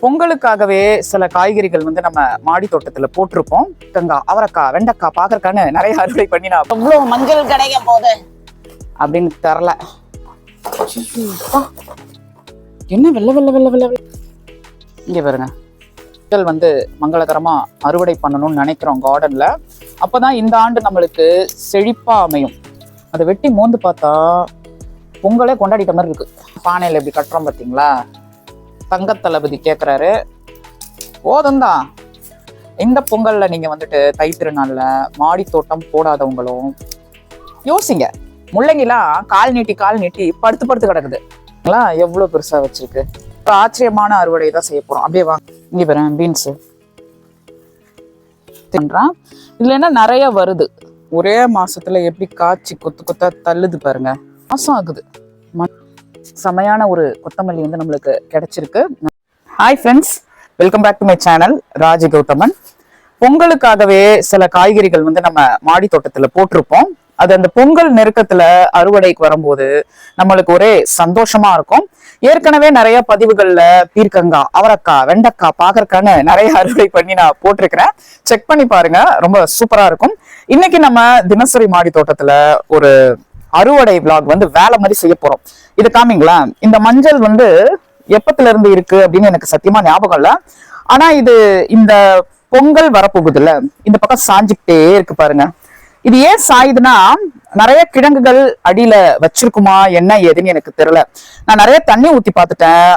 பொங்கலுக்காகவே சில காய்கறிகள் வந்து நம்ம மாடி தோட்டத்துல போட்டிருப்போம். கங்கா அவரக்காய் வெண்டைக்காய் பாகற்கான்னு நிறைய அறுவடை பண்ணி நான் எவ்வளவு மஞ்சள் கிடைக்க போகுது அப்படின்னு தரல. அப்பா. என்ன வெள்ளை வெள்ளை வெள்ளை வெள்ளை வெள்ளை. இங்க பாருங்க. பொங்கல் வந்து மங்களகரமா அறுவடை பண்ணணும்னு நினைக்கிறோம் கார்டன்ல அப்பதான் இந்த ஆண்டு நம்மளுக்கு செழிப்பா அமையும். அதை வெட்டி மோந்து பார்த்தா பொங்கலே கொண்டாடிட்ட மாதிரி இருக்கு. பானையில இப்படி கட்டுறோம் பாத்தீங்களா? தங்க தளபதி கேட்குறாரு போதும்தான் இந்த பொங்கல்ல நீங்க வந்துட்டு தை திருநாள்ல மாடி தோட்டம் போடாதவங்களும் யோசிங்க. முள்ளங்கிலாம் கால் நீட்டி கால் நீட்டி படுத்து படுத்து கிடக்குது. எவ்வளோ எவ்வளவு பெருசா வச்சிருக்கு. ஆச்சரியமான அறுவடை தான் செய்ய போறோம். அப்படியே வாங்க இங்க பாருங்க பீன்ஸ் தின்றான். இல்லைன்னா நிறைய வருது. ஒரே மாசத்துல எப்படி காய்ச்சி கொத்து கொத்தா தள்ளுது பாருங்க. மாசம் ஆகுது. ம- செமையான ஒரு கொத்தமல்லி வந்து நம்மளுக்கு கிடைச்சிருக்கு. Hi friends welcome back to my channel Raji Gauthaman. பொங்கலுக்காகவே சில காய்கறிகள் வந்து நம்ம மாடி தோட்டத்துல போட்டிருப்போம். அது அந்த பொங்கல் நெருக்கத்துல அறுவடைக்கு வரும்போது நம்மளுக்கு ஒரே சந்தோஷமா இருக்கும். ஏற்கனவே நிறைய பதிவுகள்ல பீர்க்கங்காய் அவரக்காய் வெண்டக்காய் பாகற்கான்னு நிறைய அறுவடை பண்ணி நான் போட்டிருக்கிறேன். செக் பண்ணி பாருங்க ரொம்ப சூப்பரா இருக்கும். இன்னைக்கு நம்ம தினசரி மாடி தோட்டத்துல ஒரு அறுவடை விளாக் வந்து வேலை மாதிரி செய்ய போறோம். இது காமிங்களா? இந்த மஞ்சள் வந்து எப்பத்துல இருந்து இருக்கு அப்படின்னு எனக்கு சத்தியமா ஞாபகம் இல்ல. ஆனா இது இந்த பொங்கல் வரப்போகுதுல்ல இந்த பக்கம் சாஞ்சுக்கிட்டே இருக்கு பாருங்க. இது ஏன் சாயுதுன்னா நிறைய கிழங்குகள் அடியில வச்சிருக்குமா என்ன ஏதுன்னு எனக்கு தெரியல. நான் நிறைய தண்ணி ஊத்தி பார்த்துட்டேன்.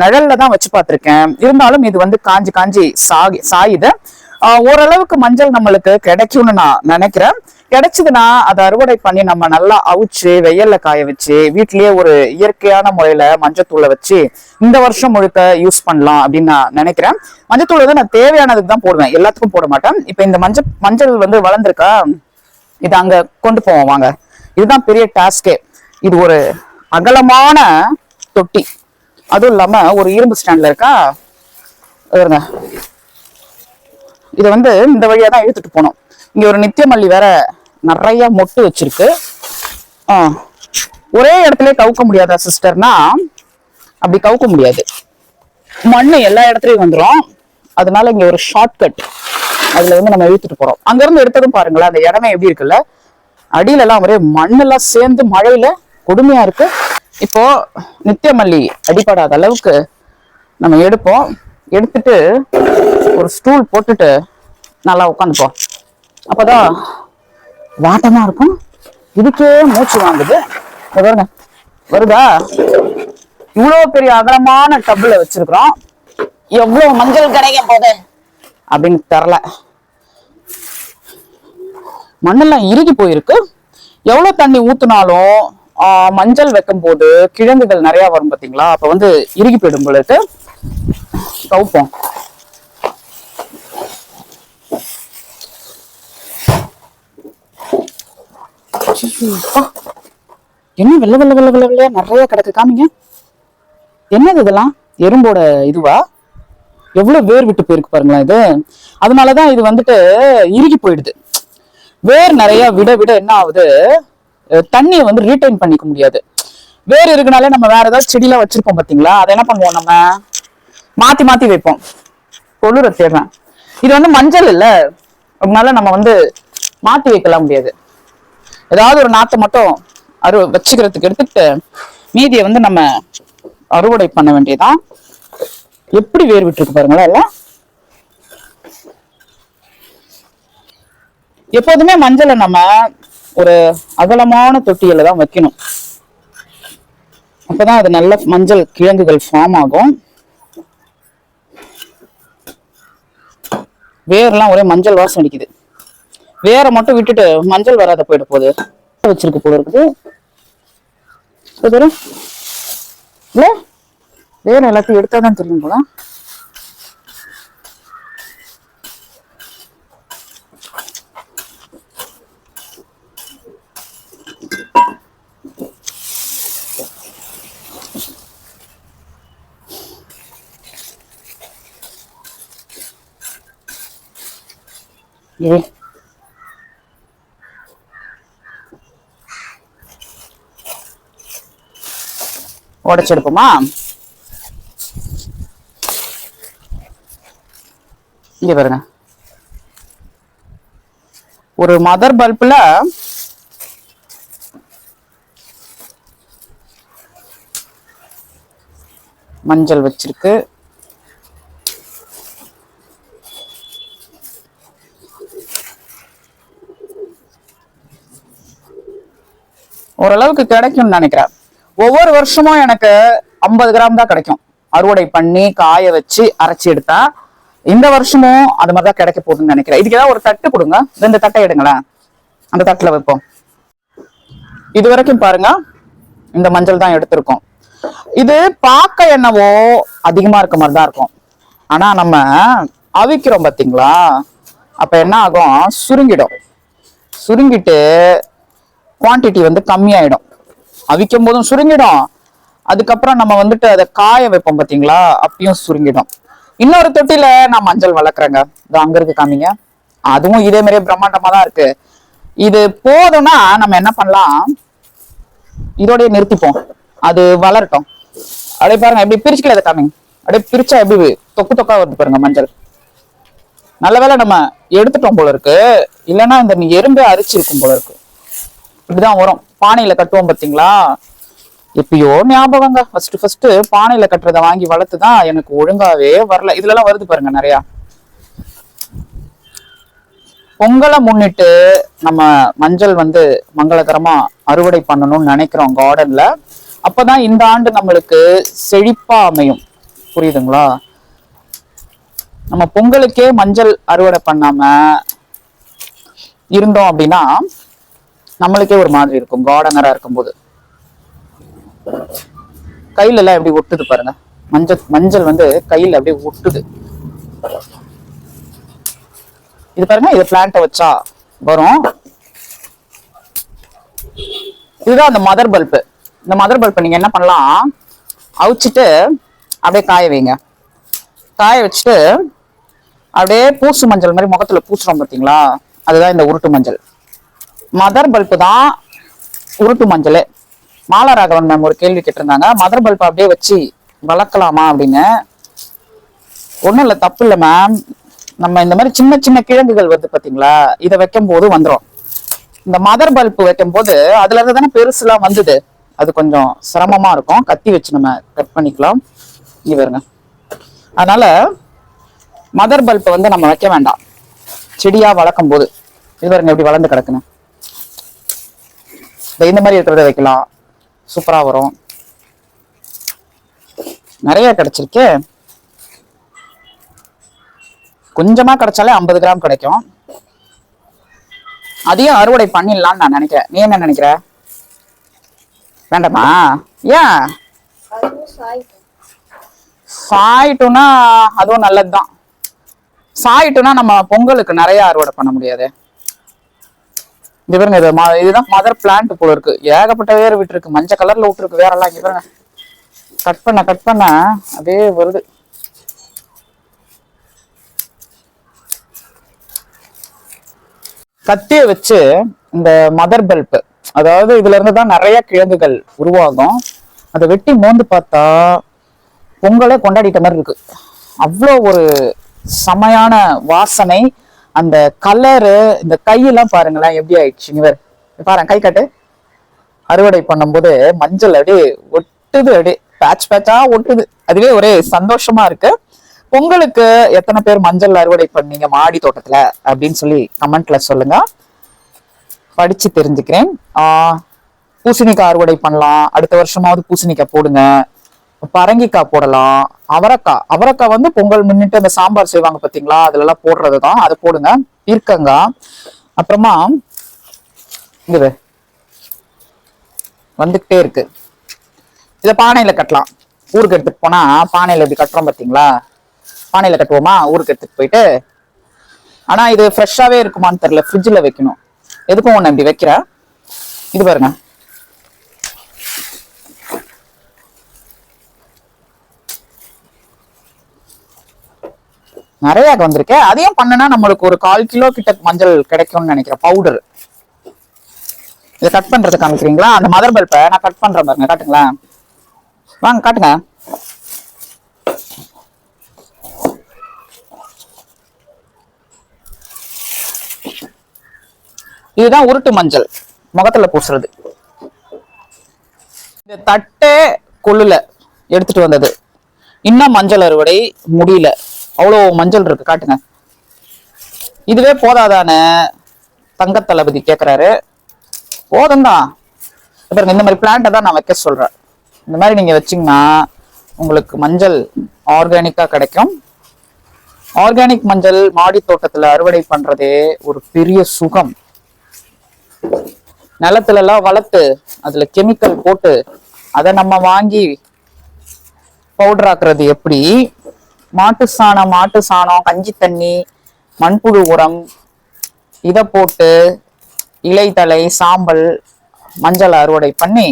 நிழல்ல தான் வச்சு பார்த்துருக்கேன். இருந்தாலும் இது வந்து காஞ்சி காஞ்சி சாகி சாயுது. ஓரளவுக்கு மஞ்சள் நம்மளுக்கு கிடைக்கும்னு நான் நினைக்கிறேன். கிடைச்சதுன்னா அதை அறுவடை பண்ணி நம்ம நல்லா அவிச்சு வெயில்ல காய வச்சு வீட்லயே ஒரு இயற்கையான முறையில மஞ்சத்தூளை வச்சு இந்த வருஷம் முழுக்க யூஸ் பண்ணலாம் அப்படின்னு நான் நினைக்கிறேன். மஞ்சத்தூள் வந்து நான் தேவையானதுக்கு தான் போடுவேன். எல்லாத்துக்கும் போட மாட்டேன். இப்ப இந்த மஞ்சள் மஞ்சள் வந்து வளர்ந்துருக்கா? இது அங்க கொண்டு போவோம். வாங்க. இதுதான் பெரிய டாஸ்கே இது ஒரு அகலமான தொட்டி. அதுவும் இல்லாம ஒரு இரும்பு ஸ்டாண்ட்ல இருக்கா? இருங்க இதை வந்து இந்த வழியாக தான் இழுத்துட்டு போனோம். இங்கே ஒரு நித்தியமல்லி வேற நிறைய மொட்டு வச்சிருக்கு. ஒரே இடத்துல கவுக்க முடியாதா சிஸ்டர்னா? அப்படி கவுக்க முடியாது. மண்ணு எல்லா இடத்துலையும் வந்துடும் அதனால இங்க ஒரு ஷார்ட்கட் அதில் அதுல வந்து நம்ம இழுத்துட்டு போறோம். அங்கேருந்து எடுத்ததும் பாருங்களேன் அந்த இடமே எப்படி இருக்குல்ல? அடியில எல்லாம் ஒரே மண்ணெல்லாம் சேர்ந்து மழையில கொடுமையா இருக்கு. இப்போ நித்தியமல்லி அடிபடாத அளவுக்கு நம்ம எடுப்போம். எடுத்துட்டு ஒரு ஸ்டூல் போட்டுட்டு நல்லா உட்காந்துப்போம் அப்போதான் வாட்டமா இருக்கும். இதுக்கே மூச்சு வாங்குது. பாருங்க. வருதா? இவ்வளோ பெரிய அகலமான டப்பில் வச்சிருக்கிறோம். எவ்வளோ மஞ்சள் கிடைக்க போகுது அப்படின்னு தெரில. மண்ணெல்லாம் இறுகி போயிருக்கு. எவ்வளோ தண்ணி ஊற்றுனாலும் மஞ்சள் வைக்கும் போது கிழங்குகள் நிறையா வரும் பார்த்தீங்களா அப்போ வந்து இறுகி போயிடும் பொழுது கவுப்போம். என்ன வெள்ளை வெள்ளை வெள்ளை வெள்ளை வெள்ளையா நிறைய கிடக்கு. காமிங்க. என்னது இதெல்லாம்? எறும்போட இதுவா? எவ்வளவு வேர் விட்டு போயிருக்கு பாருங்களேன் இது. அதனாலதான் இது வந்துட்டு இறுகி போயிடுது. வேர் நிறைய விட விட என்ன ஆகுது? தண்ணியை வந்து ரீடைன் பண்ணிக்க முடியாது. வேர் இருக்கனாலே நம்ம வேற ஏதாவது செடியெல்லாம் வச்சிருப்போம் பாத்தீங்களா? அதை என்ன பண்ணுவோம் நம்ம? மாத்தி மாத்தி வைப்போம். கொளுர தேடுறேன் இது வந்து மஞ்சள் இல்ல. அதனால நம்ம வந்து மாத்தி வைக்கலாம் முடியாது. ஏதாவது ஒரு நாத்தை மட்டும் அறு வச்சுக்கிறதுக்கு எடுத்துட்டு மீதியை வந்து நம்ம அறுவடை பண்ண வேண்டியதான் எப்படி வேர் விட்டுருக்கு பாருங்களேன் எல்லாம். எப்போதுமே மஞ்சளை நம்ம ஒரு அகலமான தொட்டியில தான் வைக்கணும். அப்பதான் அது நல்ல மஞ்சள் கிழங்குகள் ஃபார்ம் ஆகும். வேர்லாம் ஒரே மஞ்சள் வாசம் அடிக்குது. வேரை மட்டும் விட்டுட்டு மஞ்சள் வராத போயிட போகுது. வச்சிருக்கு போல இருக்குது. இது வேற எல்லாத்தையும் எடுத்தாதான் தெரியும் போல. ஏ. உடைச்செடுப்போமா இங்க பாருங்க. ஒரு மதர் பல்புல மஞ்சள் வச்சிருக்கு. ஓரளவுக்கு கிடைக்கும்னு நினைக்கிறேன். ஒவ்வொரு வருஷமும் எனக்கு ஐம்பது கிராம் தான் கிடைக்கும். அறுவடை பண்ணி காய வச்சு அரைச்சி எடுத்தா இந்த வருஷமும் அது மாதிரி தான் கிடைக்க போகுதுன்னு நினைக்கிறேன். இதுக்கு ஏதாவது ஒரு தட்டு கொடுங்க. இந்த தட்டை எடுங்களேன். அந்த தட்டில் வைப்போம். இது வரைக்கும் பாருங்க. இந்த மஞ்சள் தான் எடுத்திருக்கோம். இது பார்க்க என்னவோ அதிகமா இருக்க மாதிரி தான் இருக்கும். ஆனா நம்ம அவிக்கிறோம் பாத்தீங்களா? அப்ப என்ன ஆகும்? சுருங்கிடும். சுருங்கிட்டு குவாண்டிட்டி வந்து கம்மியாயிடும். அவிக்கும் போதும் சுருங்கிடும். அதுக்கப்புறம் நம்ம வந்துட்டு அதை காய வைப்போம் பார்த்தீங்களா அப்பயும் சுருங்கிடும். இன்னொரு தொட்டில நான் மஞ்சள் வளர்க்குறேங்க. இது அங்க இருக்கு காமிங்க. அதுவும் இதே மாதிரியே பிரம்மாண்டமா தான் இருக்கு. இது போதும்னா நம்ம என்ன பண்ணலாம்? இதோடய நிறுத்திப்போம். அது வளரட்டும். அப்படியே பாருங்க எப்படி பிரிச்சுக்கல அதை காமிங்க. அப்படியே பிரிச்சா எப்படி தொக்கு தொக்கா வருது பாருங்க மஞ்சள். நல்ல வேளை நம்ம எடுத்துட்டோம் போல இருக்கு. இல்லைன்னா இந்த எறும்பே அரிச்சிருக்கும் போல இருக்கு. இப்படிதான் வரும். பானையில கட்டுவோம் பாத்தீங்களா எப்பயோ ஞாபகங்க. ஃபர்ஸ்ட் ஃபர்ஸ்ட் பானையில கட்டுறதை வாங்கி வளர்த்து தான் எனக்கு ஒழுங்காவே வரல. இதுல எல்லாம் வருது பாருங்க நிறைய. பொங்கலை முன்னிட்டு நம்ம மஞ்சள் வந்து மங்களகரமா அறுவடை பண்ணணும்னு நினைக்கிறோம் கார்டன்ல. அப்பதான் இந்த ஆண்டு நம்மளுக்கு செழிப்பா அமையும். புரியுதுங்களா? நம்ம பொங்கலுக்கே மஞ்சள் அறுவடை பண்ணாம இருந்தோம் அப்படின்னா நம்மளுக்கே ஒரு மாதிரி இருக்கும். கார்டனரா இருக்கும்போது. கையில எல்லாம் எப்படி ஒட்டுது பாருங்க. மஞ்சள் மஞ்சள் வந்து கையில அப்படியே ஒட்டுது. இது பாருங்க இது பிளான்ட்டை வச்சா வரும். இதுதான் அந்த மதர் பல்பு இந்த மதர் பல்பை நீங்க என்ன பண்ணலாம்? அவிச்சிட்டு அப்படியே காய வைங்க. காய வச்சுட்டு அப்படியே பூசு மஞ்சள் மாதிரி முகத்துல பூசுறோம் பாத்தீங்களா? அதுதான் இந்த உருட்டு மஞ்சள். மதர் பல்பு தான் உருட்டு மஞ்சள். மாலராகவன் மேம் ஒரு கேள்வி கேட்டிருந்தாங்க. மதர் பல்ப் அப்படியே வச்சு வளர்க்கலாமா அப்படின்னு. ஒன்றும் இல்லை தப்பு இல்லை மேம் நம்ம இந்த மாதிரி சின்ன சின்ன கிழங்குகள் வருது பார்த்தீங்களா இதை வைக்கும் போது வந்துடும் இந்த மதர் பல்ப் வைக்கும் போது அதுல இருந்து தானே பெருசுலாம் வந்தது. அது கொஞ்சம் சிரமமா இருக்கும். கத்தி வச்சு நம்ம கட் பண்ணிக்கலாம். இங்க வருங்க அதனால மதர் பல்பை வந்து நம்ம வைக்க வேண்டாம். செடியா வளர்க்கும் போது இது பாருங்க எப்படி வளர்ந்து கிடக்குன்னு. இந்த மாதிரி இருக்கிறத வைக்கலாம். சூப்பரா வரும். நிறைய கிடைச்சிருக்கு. கொஞ்சமா கிடைச்சாலே ஐம்பது கிராம் கிடைக்கும். அதையும் அறுவடை பண்ணிடலாம்னு நான் நினைக்கிறேன். நீ என்ன நினைக்கிற? வேண்டாமா? ஏன்? சாயிட்டோம்னா அதுவும் நல்லதுதான். சாயிட்டோம்னா நம்ம பொங்கலுக்கு நிறைய அறுவடை பண்ண முடியாது. இது பாருங்க இது இதுதான் மதர் பிளான்ட் போல இருக்கு. ஏகப்பட்ட வேர் விட்டுருக்கு. மஞ்சள் கலர்ல விட்டுருக்கு வேறெல்லாம் இங்க பாருங்க. கட் பண்ண கட் பண்ண அப்படியே வருது. கத்திய வச்சு இந்த மதர் பல்ப் அதாவது இதுல இருந்து தான் நிறைய கிழங்குகள் உருவாகும். அதை வெட்டி மோந்து பார்த்தா பொங்கலே கொண்டாடிட்ட மாதிரி இருக்கு. அவ்வளோ ஒரு செமையான வாசனை அந்த கலரு இந்த கையெல்லாம் பாருங்களேன் எப்படி ஆயிடுச்சு இவர் பாருங்க கை காட்டு. அறுவடை பண்ணும்போது மஞ்சள் அப்படியே ஒட்டுது அப்படியே பேட்ச் பேட்சா ஒட்டுது. அதுவே ஒரே சந்தோஷமா இருக்கு. பொங்கலுக்கு எத்தனை பேர் மஞ்சள் அறுவடை பண்ணீங்க மாடி தோட்டத்துல? அப்படின்னு சொல்லி கமெண்ட்ல சொல்லுங்க. படிச்சு தெரிஞ்சுக்கிறேன். ஆஹ் பூசணிக்காய் அறுவடை பண்ணலாம். அடுத்த வருஷமாவது பூசணிக்காய் போடுங்க. பரங்கிக்காய் போடலாம். அவரைக்காய். அவரைக்காய் வந்து பொங்கல் முன்னிட்டு அந்த சாம்பார் செய்வாங்க பார்த்தீங்களா அதுல எல்லாம் போடுறது தான் அதை போடுங்க. பீர்க்கங்காய் அப்புறமா இது வந்துகிட்டே இருக்கு. இதை பானையில கட்டலாம். ஊருக்கு எடுத்துட்டு போனா பானையில இப்படி கட்டுறோம் பார்த்தீங்களா பானையில கட்டுவோமா? ஊருக்கு எடுத்துட்டு போயிட்டு. ஆனா இது ஃப்ரெஷ்ஷாவே இருக்குமான்னு தெரியல. ஃப்ரிட்ஜில் வைக்கணும். எதுக்கும் ஒன்று இப்படி வைக்கிறேன் இது பாருங்க. நிறைய வந்திருக்கு. அதையும் பண்ணனா நம்மளுக்கு ஒரு கால் கிலோ கிட்ட மஞ்சள் கிடைக்கும்னு நினைக்கிறேன். பவுடர் இதை கட் பண்றது காமிக்கிறீங்களா? அந்த மதர் பல்பை நான் கட் பண்றேன் பாருங்க. காட்டுங்களேன் வாங்க காட்டுங்க. இதுதான் உருட்டு மஞ்சள். முகத்துல பூசுறது. இந்த தட்டை கொள்ளுல எடுத்துட்டு வந்தது. இன்னும் மஞ்சள் அறுவடை முடியல. அவ்வளோ மஞ்சள் இருக்கு காட்டுங்க. இதுவே போதாதான? தங்க தளபதி கேட்குறாரு போதந்தான் பாருங்க இந்த மாதிரி பிளான்ட்டை தான் நான் வைக்க சொல்கிறேன் இந்த மாதிரி நீங்கள் வச்சிங்கன்னா உங்களுக்கு மஞ்சள் ஆர்கானிக்காக கிடைக்கும். ஆர்கானிக் மஞ்சள் மாடி தோட்டத்தில் அறுவடை பண்றதே ஒரு பெரிய சுகம். நிலத்துல எல்லாம் வளர்த்து அதுல கெமிக்கல் போட்டு அதை நம்ம வாங்கி பவுடர் ஆக்குறது எப்படி? மாட்டு சாணம் மாட்டு சாணம் கஞ்சி தண்ணி மண்புழு உரம் இதை போட்டு இலை சாம்பல் மஞ்சள் அறுவடை பண்ணி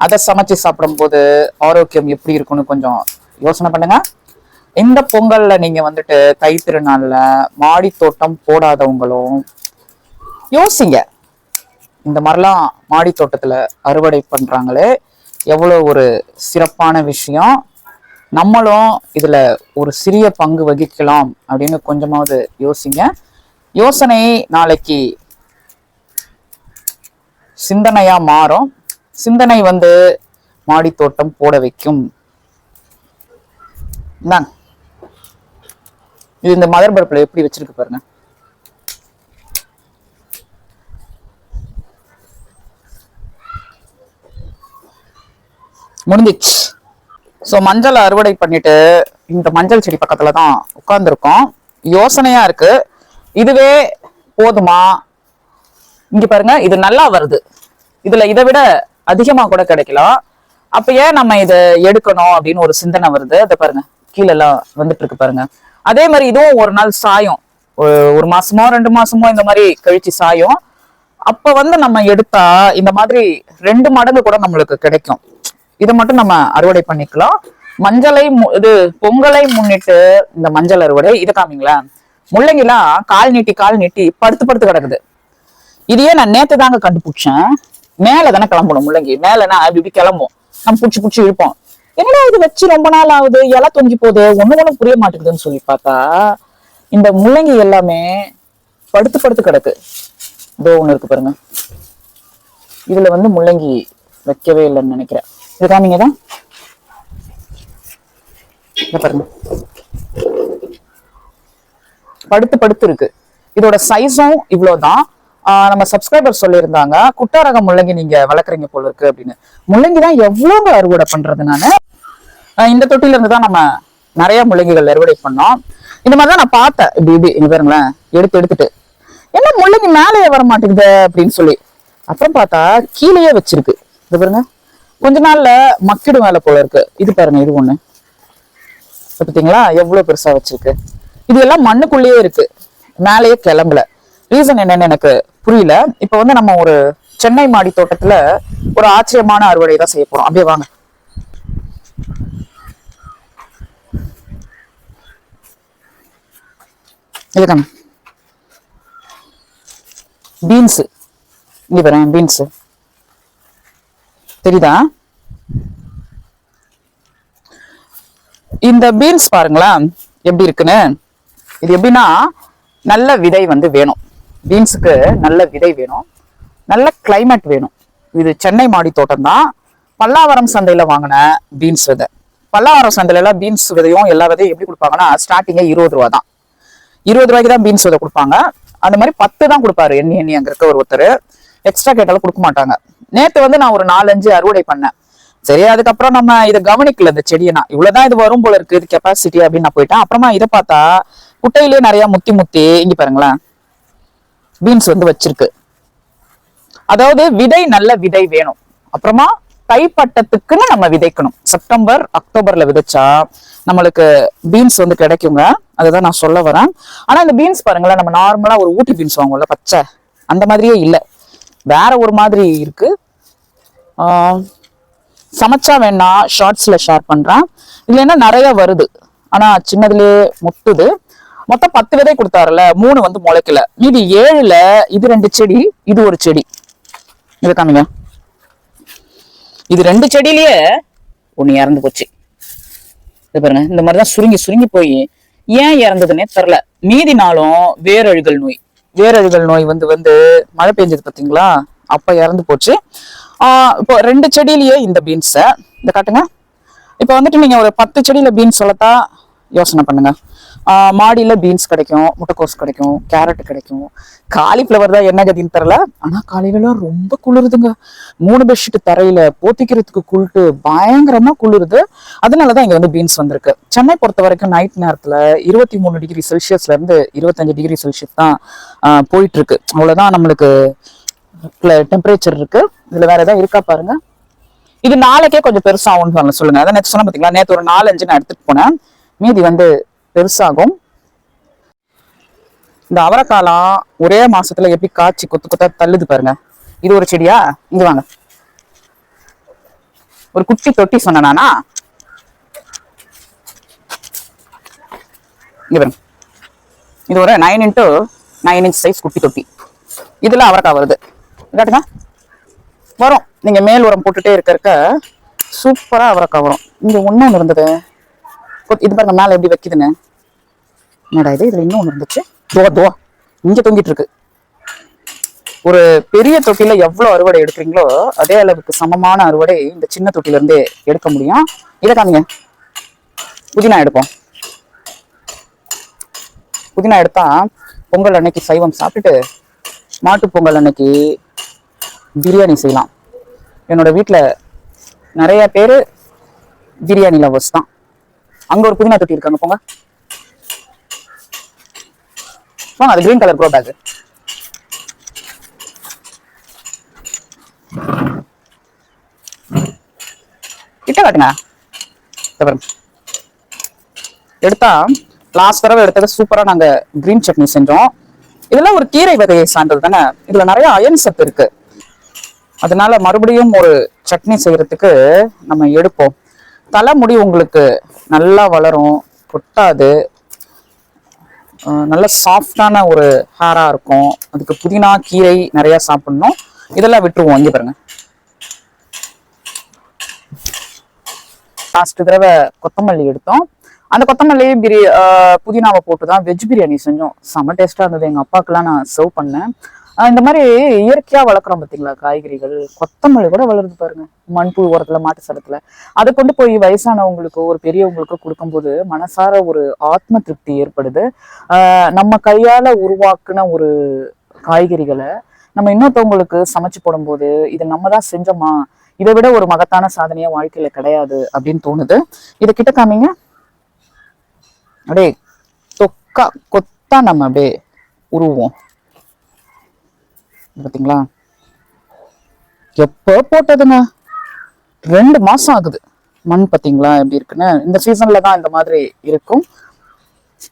அதை சமைச்சு சாப்பிடும்போது ஆரோக்கியம் எப்படி இருக்கும்னு கொஞ்சம் யோசனை பண்ணுங்க. இந்த பொங்கல்ல நீங்க வந்துட்டு தை திருநாள்ல மாடி தோட்டம் போடாதவங்களும் யோசிங்க. இந்த மாதிரிலாம் மாடி தோட்டத்துல அறுவடை பண்றாங்களே எவ்வளோ ஒரு சிறப்பான விஷயம். நம்மளும் இதுல ஒரு சிறிய பங்கு வகிக்கலாம் அப்படின்னு கொஞ்சமாவது யோசிங்க. யோசனை நாளைக்கு சிந்தனையா மாறும். சிந்தனை வந்து மாடி தோட்டம் போட வைக்கும். இந்தாங்க. இது இந்த மதர் பருப்புல எப்படி வச்சிருக்கு பாருங்க. முடிஞ்சிச்சு. ஸோ மஞ்சள் அறுவடை பண்ணிட்டு இந்த மஞ்சள் செடி பக்கத்துல தான் உட்கார்ந்துருக்கோம். யோசனையா இருக்கு. இதுவே போதுமா? இங்க பாருங்க இது நல்லா வருது. இதுல இதை விட அதிகமா கூட கிடைக்கலாம். அப்ப ஏன் நம்ம இதை எடுக்கணும் அப்படின்னு ஒரு சிந்தனை வருது. அதை பாருங்க கீழே எல்லாம் வந்துட்டு இருக்கு பாருங்க. அதே மாதிரி இதுவும் ஒரு நாள் சாயம். ஒரு- ஒரு மாசமோ ரெண்டு மாசமோ இந்த மாதிரி கழிச்சு சாயும். அப்ப வந்து நம்ம எடுத்தா இந்த மாதிரி ரெண்டு மடங்கு கூட நம்மளுக்கு கிடைக்கும். இதை மட்டும் நம்ம அறுவடை பண்ணிக்கலாம். மஞ்சளை மு- இது பொங்கலை முன்னிட்டு இந்த மஞ்சள் அறுவடை இதை காமிங்களேன் முள்ளங்கிலாம் கால் நீட்டி கால் நீட்டி படுத்து படுத்து கிடக்குது. இதையே நான் நேத்து தாங்க கண்டுபிடிச்சேன். மேல தானே கிளம்பணும் முள்ளங்கி. மேலனா அப்படி இப்படி கிளம்பும். நம்ம பிடிச்சி பிடிச்சி இழுப்போம். என்னடா இது வச்சு ரொம்ப நாள் ஆகுது? இலை தொங்கி போகுது. ஒண்ணு ஒண்ணும் புரிய மாட்டேங்குதுன்னு சொல்லி பார்த்தா இந்த முள்ளங்கி எல்லாமே படுத்து படுத்து கிடக்கு. இதோ ஒண்ணு இருக்கு பாருங்க. இதுல வந்து முள்ளங்கி வைக்கவே இல்லைன்னு நினைக்கிறேன். இது நீங்க தான் பாருங்க. படுத்து படுத்து இருக்கு. இதோட சைஸும் இவ்வளவுதான். ஆஹ் நம்ம சப்ஸ்கிரைபர் சொல்லியிருந்தாங்க குட்டாரக முள்ளங்கி நீங்க வளர்க்குறீங்க போல இருக்கு அப்படின்னு. முள்ளங்கி தான் எவ்வளவு அறுவடை பண்றது நானு? இந்த தொட்டில இருந்து தான் நம்ம நிறைய முள்ளங்கிகள் அறுவடை பண்ணோம். இந்த மாதிரி தான் நான் பார்த்தேன். இப்படி இப்படி இங்க பாருங்களேன். எடுத்து எடுத்துட்டு. என்ன முள்ளங்கி மேலேயே வர மாட்டேங்குது அப்படின்னு சொல்லி. அப்புறம் பார்த்தா கீழேயே வச்சிருக்கு. இது பாருங்க. கொஞ்ச நாள்ல மக்கிடும் வேலை போல இருக்கு. இது பாருங்க இது ஒண்ணு. பார்த்தீங்களா எவ்வளவு பெருசா வச்சிருக்கு. இது எல்லாம் மண்ணுக்குள்ளேயே இருக்கு. மேலேயே கிளம்பல. ரீசன் என்னன்னு எனக்கு புரியல. இப்ப வந்து நம்ம ஒரு சென்னை மாடி தோட்டத்துல ஒரு ஆச்சரியமான அறுவடை தான் செய்ய போறோம். அப்படியே வாங்க. இதுக்கான பீன்ஸ். இங்க பாருங்க பீன்ஸ். தெரியுதா? இந்த பீன்ஸ் பாருங்களேன் எப்படி இருக்குன்னு? இது எப்படின்னா நல்ல விதை வந்து வேணும். பீன்ஸுக்கு நல்ல விதை வேணும். நல்ல கிளைமேட் வேணும். இது சென்னை மாடி தோட்டம் தான் பல்லாவரம் சந்தையில் வாங்கின பீன்ஸ் விதை. பல்லாவரம் சந்தையிலலாம் பீன்ஸ் விதையும் எல்லா விதையும் எப்படி கொடுப்பாங்கன்னா ஸ்டார்டிங்கே இருபது ரூபா தான் இருபது ரூபாய்க்கு தான் பீன்ஸ் விதை கொடுப்பாங்க. அந்த மாதிரி பத்து தான் கொடுப்பாரு எண்ணி எண்ணி இருக்க ஒரு ஒருத்தர். எக்ஸ்ட்ரா கேட்டாலும் கொடுக்க மாட்டாங்க. நேற்று வந்து நான் ஒரு நாலஞ்சு அறுவடை பண்ணேன். சரி அதுக்கப்புறம் நம்ம இதை கவனிக்கல இந்த செடியை நான். இவ்வளவுதான் இது வரும் போல இருக்கு இது கெப்பாசிட்டி அப்படின்னு நான் போயிட்டேன். அப்புறமா இதை பார்த்தா குட்டையிலேயே நிறைய முத்தி முத்தி இங்க பாருங்களேன் பீன்ஸ் வந்து வச்சிருக்கு. அதாவது விதை நல்ல விதை வேணும். அப்புறமா தைப்பட்டத்துக்குன்னு நம்ம விதைக்கணும். செப்டம்பர் அக்டோபர்ல விதைச்சா நம்மளுக்கு பீன்ஸ் வந்து கிடைக்குங்க. அதுதான் நான் சொல்ல வரேன். ஆனா இந்த பீன்ஸ் பாருங்களேன் நம்ம நார்மலா ஒரு ஊட்டி பீன்ஸ் வாங்குவோம்ல பச்சை. அந்த மாதிரியே இல்லை. வேற ஒரு மாதிரி இருக்கு. சமைச்சா வேணா ஷார்ட்ஸ்ல ஷேர் பண்றேன். இல்லைன்னா நிறைய வருது. ஆனா சின்னதுலயே முட்டுது. மொத்தம் பத்து விதை கொடுத்தாருல மூணு வந்து முளைக்கல. மீதி ஏழுல இது ரெண்டு செடி இது ஒரு செடி. இது காமிங்க இது ரெண்டு செடியிலேயே ஒண்ணு இறந்து போச்சு. இது பாருங்க இந்த மாதிரிதான் சுருங்கி சுருங்கி போய் ஏன் இறந்ததுன்னே தெரில மீதி நாளும் வேரழுகல் நோய். வேரழுகல் நோய் வந்து வந்து மழை பெஞ்சது பார்த்தீங்களா அப்போ இறந்து போச்சு. இப்போ ரெண்டு செடியிலேயே இந்த பீன்ஸை இந்த காட்டுங்க. இப்போ வந்துட்டு நீங்கள் ஒரு பத்து செடியில பீன்ஸ் வளர்த்தா யோசனை பண்ணுங்கள் மாடியில் பீன்ஸ் கிடைக்கும் முட்டைக்கோஸ் கிடைக்கும் கேரட் கிடைக்கும். காலிஃப்ளவர் தான் என்ன கதின்னு தெரில ஆனால் காலையிலலாம் ரொம்ப குளிருதுங்க. மூணு பெட்ஷீட் தரையில் போத்திக்கிறதுக்கு குளிட்டு பயங்கரமாக குளிருது. அதனால தான் இங்கே வந்து பீன்ஸ் வந்திருக்கு. சென்னை பொறுத்த வரைக்கும் நைட் நேரத்தில் இருபத்தி மூணு டிகிரி செல்சியஸ்லேருந்து இருபத்தஞ்சு டிகிரி செல்சியஸ் தான் போயிட்டுருக்கு. அவ்வளோதான் நம்மளுக்கு டெம்பரேச்சர் இருக்குது இதில் வேறு எதாவது இருக்கா பாருங்க. இது நாளைக்கே கொஞ்சம் பெருசாகும்னு சொல்ல சொல்லுங்க. அதான் நேற்று சொன்ன பார்த்தீங்களா நேற்று ஒரு நாலஞ்சு நான் எடுத்துகிட்டு போனேன். மீதி வந்து பெருசாகும். இந்த அவரைக்காலாம் ஒரே மாசத்துல எப்படி காய்ச்சி கொத்து கொத்தா தள்ளுது பாருங்க. இது ஒரு செடியா? இங்க வாங்க. ஒரு குட்டி தொட்டி சொன்னா இங்க பாருங்க. இது ஒரு nine into nine inch size குட்டி தொட்டி. இதுல அவரைக்காய் வருது. காட்டுங்க வரும். நீங்க மேல் உரம் போட்டுட்டே இருக்க இருக்க சூப்பரா அவரைக்காய் வரும். இங்க ஒண்ணு இருந்தது. இது பாருங்க மேலே எப்படி வைக்குதுன்னு. என்னடா இது? இதுல இன்னும் ஒன்று இருந்துச்சு. தோ தோ இங்கே தொங்கிட்டு இருக்கு. ஒரு பெரிய தொட்டியில எவ்வளோ அறுவடை எடுக்கிறீங்களோ அதே அளவுக்கு சமமான அறுவடை இந்த சின்ன தொட்டிலிருந்தே எடுக்க முடியும். இதை காமிங்க. புதினா எடுப்போம். புதினா எடுத்தா பொங்கல் அன்னைக்கு சைவம் சாப்பிட்டுட்டு மாட்டு பொங்கல் அன்னைக்கு பிரியாணி செய்யலாம். என்னோட வீட்டில் நிறைய பேர் பிரியாணி லவர்ஸ் தான். அங்க ஒரு புதினா தொட்டி இருக்காங்க போங்க. வாங்க அது கிரீன் கலர் க்ரோ பேக் கிட்ட காட்டுங்க. எடுத்தா லாஸ்ட் தடவை எடுத்தது சூப்பரா நாங்க கிரீன் சட்னி செஞ்சோம். இதெல்லாம் ஒரு கீரை வகையை சார்ந்தது தானே? இதுல நிறைய அயன் சத்து இருக்கு. அதனால மறுபடியும் ஒரு சட்னி செய்யறதுக்கு நம்ம எடுப்போம். தலைமுடி உங்களுக்கு நல்லா வளரும் கொட்டாது. நல்ல சாஃப்டான ஒரு ஹேராக இருக்கும். அதுக்கு புதினா கீரை நிறையா சாப்பிடணும். இதெல்லாம் விட்டுருவோம் இங்கே பாருங்க. லாஸ்ட் தடவை கொத்தமல்லி எடுத்தோம். அந்த கொத்தமல்லி பிரி புதினாவை போட்டு தான் வெஜ் பிரியாணி செஞ்சோம் செம்ம டேஸ்ட்டாக இருந்தது. எங்கள் அப்பாக்கெலாம் நான் சர்வ் பண்ணேன். இந்த மாதிரி இயற்கையா வளர்க்குறோம் பார்த்தீங்களா காய்கறிகள் கொத்தமல்லி கூட வளருது பாருங்க. மண்புழு உரத்துல மாட்டு சரத்துல. அதை கொண்டு போய் வயசானவங்களுக்கோ ஒரு பெரியவங்களுக்கோ கொடுக்கும்போது மனசார ஒரு ஆத்ம திருப்தி ஏற்படுது. ஆஹ் நம்ம கையால உருவாக்குன ஒரு காய்கறிகளை நம்ம இன்னொருத்தவங்களுக்கு சமைச்சு போடும்போது இதை நம்ம தான் செஞ்சோமா? இதை விட ஒரு மகத்தான சாதனையா வாழ்க்கையில கிடையாது அப்படின்னு தோணுது. இதை கிட்ட காமிங்க. அப்படியே தொக்கா கொத்தா நம்ம அப்படியே உருவோம் பார்த்தீங்களா எப்போ போட்டதுங்க? ரெண்டு மாசம் ஆகுது. மண் பார்த்தீங்களா எப்படி இருக்குன்னு? இந்த சீசன்ல தான் இந்த மாதிரி இருக்கும்.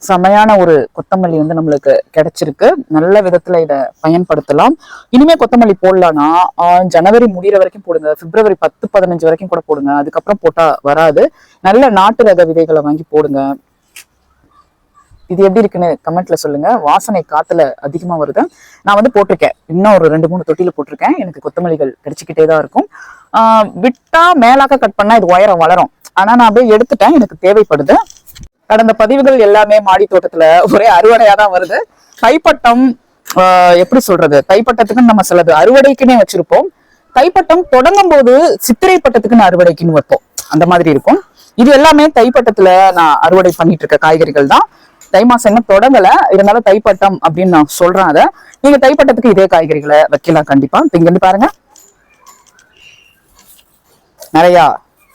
செமையான ஒரு கொத்தமல்லி வந்து நம்மளுக்கு கிடைச்சிருக்கு. நல்ல விதத்துல இதை பயன்படுத்தலாம். இனிமே கொத்தமல்லி போடலாம்னா ஜனவரி முடிகிற வரைக்கும் போடுங்க. பிப்ரவரி பத்து பதினஞ்சு வரைக்கும் கூட போடுங்க. அதுக்கப்புறம் போட்டா வராது. நல்ல நாட்டு ரக விதைகளை வாங்கி போடுங்க. இது எப்படி இருக்குன்னு கமெண்ட்ல சொல்லுங்க. வாசனை காத்துல அதிகமா வருது. நான் வந்து போட்டிருக்கேன். இன்னும் ஒரு ரெண்டு மூணு தொட்டியில போட்டிருக்கேன். எனக்கு கொத்தமல்லிகள் கிடைச்சிக்கிட்டே தான் இருக்கும். ஆஹ் விட்டா மேலாக்க கட் பண்ணா இது உயரம் வளரும். ஆனா நான் அப்படியே எடுத்துட்டேன். எனக்கு தேவைப்படுது. கடந்த பதிவுகள் எல்லாமே மாடி தோட்டத்துல ஒரே அறுவடையா தான் வருது. தைப்பட்டம் ஆஹ் எப்படி சொல்றது? தைப்பட்டத்துக்குன்னு நம்ம சிலது அறுவடைக்குன்னே வச்சிருப்போம். தைப்பட்டம் தொடங்கும் போது சித்திரை பட்டத்துக்குன்னு அறுவடைக்குன்னு வைப்போம். அந்த மாதிரி இருக்கும். இது எல்லாமே தைப்பட்டத்துல நான் அறுவடை பண்ணிட்டு இருக்க காய்கறிகள் தான். தை மாசம் இன்னும் தொடங்கல. இருந்தாலும் தைப்பட்டம் அப்படின்னு நான் சொல்றேன் அதை. நீங்க தைப்பட்டத்துக்கு இதே காய்கறிகளை வைக்கலாம் கண்டிப்பா. இப்ப இங்க இருந்து பாருங்க. நிறையா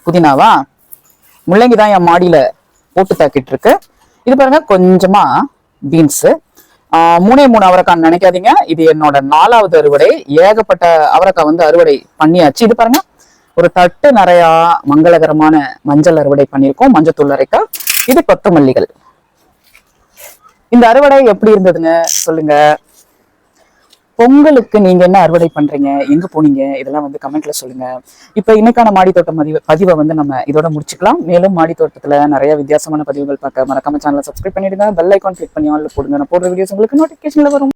புதினாவா? முள்ளங்கி தான் என் மாடியில போட்டு தாக்கிட்டு இருக்கு. இது பாருங்க கொஞ்சமா பீன்ஸு மூணே மூணு அவரைக்காய் நினைக்காதீங்க. இது என்னோட நாலாவது அறுவடை. ஏகப்பட்ட அவரைக்காய் வந்து அறுவடை பண்ணியாச்சு. இது பாருங்க ஒரு தட்டு நிறையா மங்களகரமான மஞ்சள் அறுவடை பண்ணியிருக்கோம். மஞ்சத்தூள் அரைக்காய். இது கொத்தமல்லிகள். இந்த அறுவடை எப்படி இருந்ததுங்க? சொல்லுங்க. பொங்கலுக்கு நீங்க என்ன அறுவடை பண்றீங்க? எங்க போனீங்க? இதெல்லாம் வந்து கமெண்ட்ல சொல்லுங்க. இப்ப இன்னைக்கான மாடி தோட்டம் பதிவு பதிவை வந்து நம்ம இதோட முடிச்சுக்கலாம். மேலும் மாடி தோட்டத்துல நிறைய வித்தியாசமான பதிவுகள் பார்க்க மறக்காம சேனலை சப்ஸ்கிரைப் பண்ணிடுங்க. பெல் ஐக்கான் கிளிக் பண்ணி ஆன்ல போடுங்க. நான் போடுற வீடியோஸ் உங்களுக்கு நோட்டிபிகேஷன்ல வரும்.